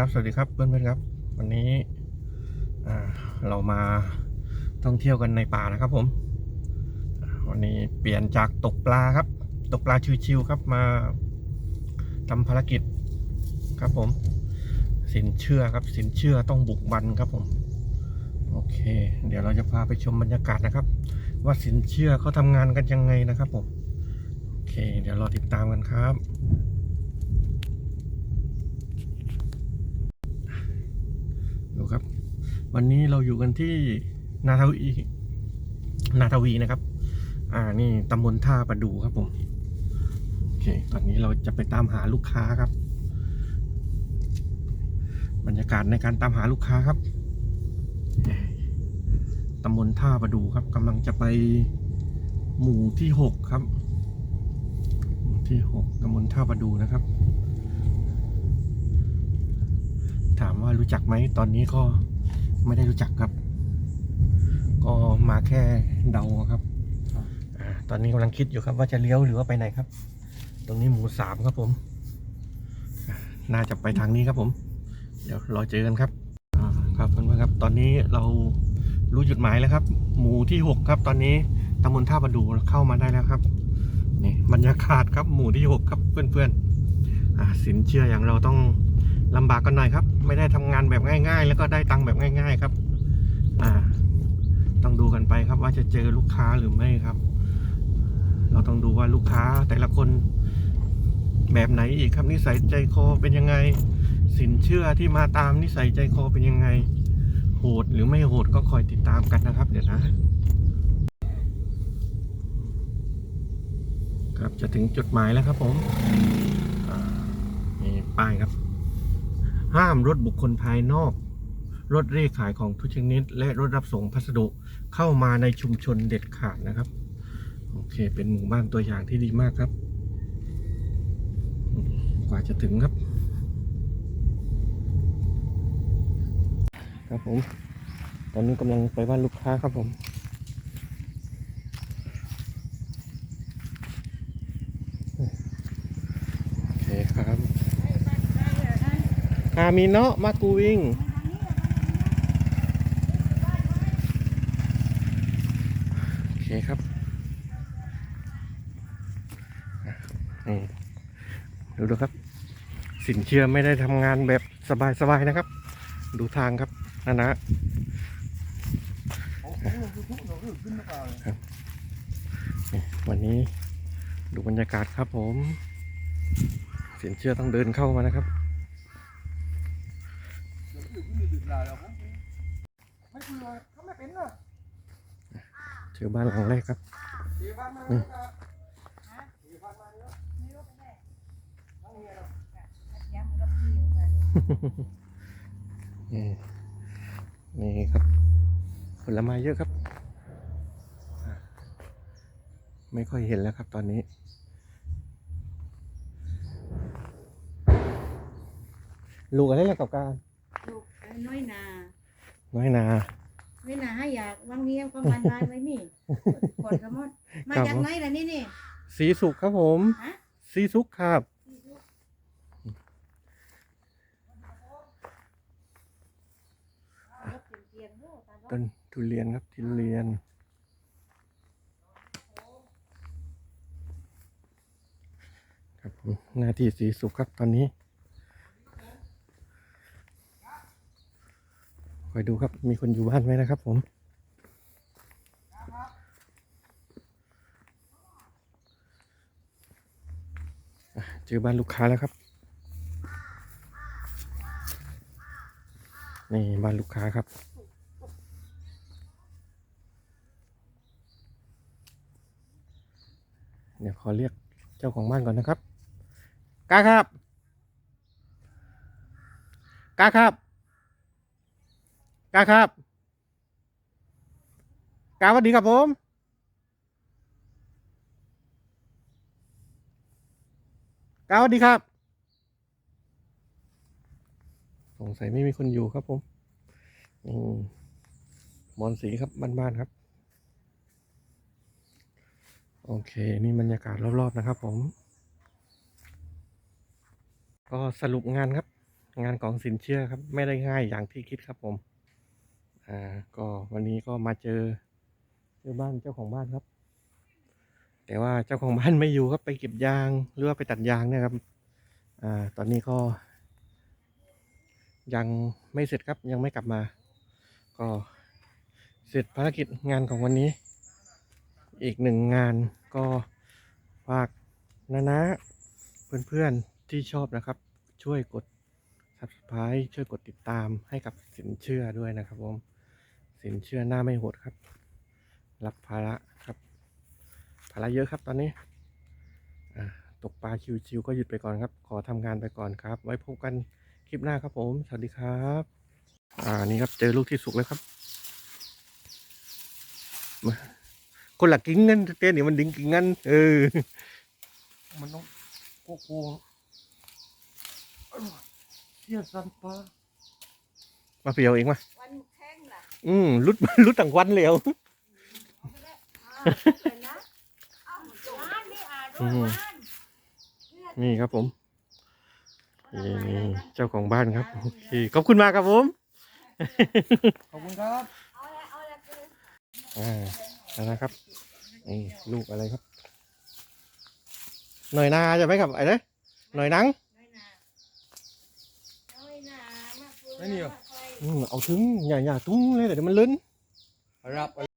ครับ สวัสดีครับเพื่อนๆครับ วันนี้เรามาท่องเที่ยวกันในป่านะครับผม วันนี้เปลี่ยนจากตกปลาครับ ตกปลาชิวๆครับมาทำภารกิจครับผม สินเชื่อครับ สินเชื่อต้องบุกบันครับผม โอเค เดี๋ยวเราจะพาไปชมบรรยากาศนะครับ ว่าสินเชื่อเขาทำงานกันยังไงนะครับผม โอเค เดี๋ยวรอติดตามกันครับ ดูครับ วันนี้เราอยู่กันที่นาทวีนาทวีนะครับ อ่านี่ตำบลท่าประดูครับผมโอเค ตอนนี้เราจะไปตามหาลูกค้าครับ บรรยากาศในการตามหาลูกค้าครับตำบลท่าประดูครับกำลังจะไปหมู่ที่หกครับ หมู่ที่หกตำบลท่าประดูนะครับ ว่ารู้จักไหมตอนนี้ก็ไม่ได้รู้จักครับ ก็มาแค่เดาครับอ่าตอนนี้กำลังคิดอยู่ครับ ว่าจะเลี้ยวหรือว่าไปไหนครับ ตรงนี้หมู่สามครับผมอ่าน่าจะไปทางนี้ครับผม เดี๋ยวรอเจอกันครับอ่าครับเพื่อนๆครับ ตอนนี้เรารู้จุดหมายแล้วครับ หมู่ที่หกครับ ตอนนี้ตำบลท่าประดูเข้ามาได้แล้วครับนี่บรรยากาศครับหมู่ที่หกครับเพื่อนๆอ่าสินเชื่ออย่างเราต้อง ลำบากกันหน่อยครับ ไม่ได้ทำงานแบบง่าย ๆ แล้วก็ได้ตังค์แบบง่าย ๆ ครับ อ่า ต้องดูกันไปครับว่าจะเจอลูกค้าหรือไม่ครับ เราต้องดูว่าลูกค้าแต่ละคนแบบไหนอีกครับนิสัยใจคอเป็นยังไง สินเชื่อที่มาตามนิสัยใจคอเป็นยังไง โหดหรือไม่โหดก็คอยติดตามกันนะครับ เดี๋ยวนะ ครับจะถึงจุดหมายแล้วครับผมอ่านี่ป้ายครับ ห้ามรถบุคคลภายนอก รถเร่ขายของทุกชนิด และรถรับส่งพัสดุเข้ามาในชุมชนเด็ดขาดนะครับ โอเค เป็นหมู่บ้านตัวอย่างที่ดีมากครับ กว่าจะถึงครับ ครับผม ตอนนี้กำลังไปบ้านลูกค้าครับผม โอเคครับคามิโนะมากูวิงโอเคครับนี่ดูดูครับ สินเชื่อไม่ได้ทำงานแบบสบายๆนะครับ ดูทางครับนะนะนี่วันนี้ดูบรรยากาศครับผม สินเชื่อต้องเดินเข้ามานะครับ เจอบ้านหลังแรกครับนี่นี่ครับ ผลไม้เยอะครับ ไม่ค่อยเห็นแล้วครับตอนนี้ลูกอะไรแล้วกับการ ลูกไอ้น้อยนาน้อยนา น้อยนาให้อยากวางเมียประมาณบ้านไว้นี่กดกระมดมาครับจากไหนล่ะนี่นี่ สีสุกครับผมฮะ สีสุกครับ รถเตียงๆโน่ตารถต้นทุเรียนครับทุเรียน ครับผมหน้าที่สีสุกครับตอนนี้ อยดูครับ มีคนอยู่บ้านไหมนะครับผม เจอบ้านลูกค้าแล้วครับ นี่บ้านลูกค้าครับเดี๋ยวขอเรียกเจ้าของบ้านก่อนนะครับกาครับกาครับ กาครับกาสวัสดีครับผมกาสวัสดีครับ สงสัยไม่มีคนอยู่ครับผมอืมบอนสีครับบ้านๆครับ โอเค นี่บรรยากาศรอบๆนะครับ ผม ก็สรุปงานครับ งานของสินเชื่อครับ ไม่ได้ง่ายอย่างที่คิดครับผม อ่าก็วันนี้ก็มาเจอเจอบ้านเจ้าของบ้านครับ แต่ว่าเจ้าของบ้านไม่อยู่ครับไปเก็บยางหรือว่าไปตัดยางเนี่ยครับอ่าตอนนี้ก็ ยังไม่เสร็จครับยังไม่กลับมา ก็เสร็จภารกิจงานของวันนี้ อีกหนึ่งงานก็ฝากนะนะเพื่อนๆที่ชอบนะครับ ช่วยกด subscribe ช่วยกดติดตามให้กับสินเชื่อด้วยนะครับผม สินเชื่อหน้าไม่โหดครับ รับภาระครับ ภาระเยอะครับตอนนี้ตกปลาชิวๆก็หยุดไปก่อนครับ ขอทำงานไปก่อนครับ ไว้พบกันคลิปหน้าครับผม สวัสดีครับ อ่านี่ครับเจอลูกที่สุกแล้วครับ คนหละกิ้งกันเต้นนี่มันดิ้งกิ้งกันเออ มันต้องโกโก้เสียสันปลามาเปียวเองมาวันแข้งล่ะ อืมรุดรุดต่างวันแล้วเอาไปได้อ่าเอาไปนะเอาร้านนี่อะด้วยร้านนี่ครับผมนี่เจ้าของบ้านครับโอเคขอบคุณมากครับผม ขอบคุณครับเอาละเอาละคืออ่าแล้วนะครับนี่ลูกอะไรครับ หน่อยนาจะไหมครับไอ้เนี่ยหน่อยนังน้อยหนาน้อยหนามาคุยไม่มีเหรอมาคุยอืม เอาถึงอย่าอย่าตุ้งเลยแต่เดี๋ยวมันลื่น รับ